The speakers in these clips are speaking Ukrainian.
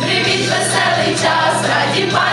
Привіт, веселий час, раді па.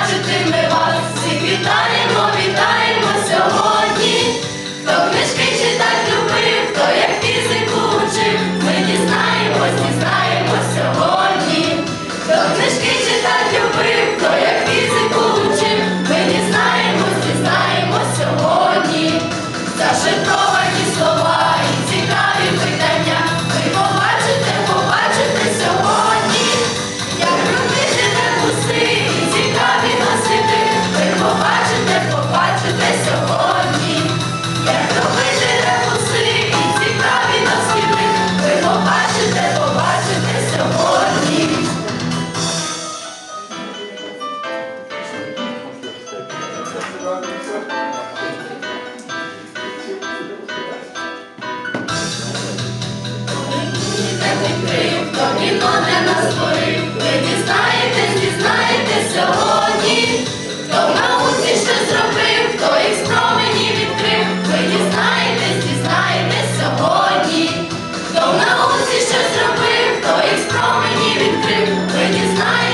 Хто в науці що зробив, хто їх спромені відкрив, ви дізнаєтесь.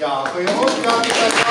呀,그영어시 간.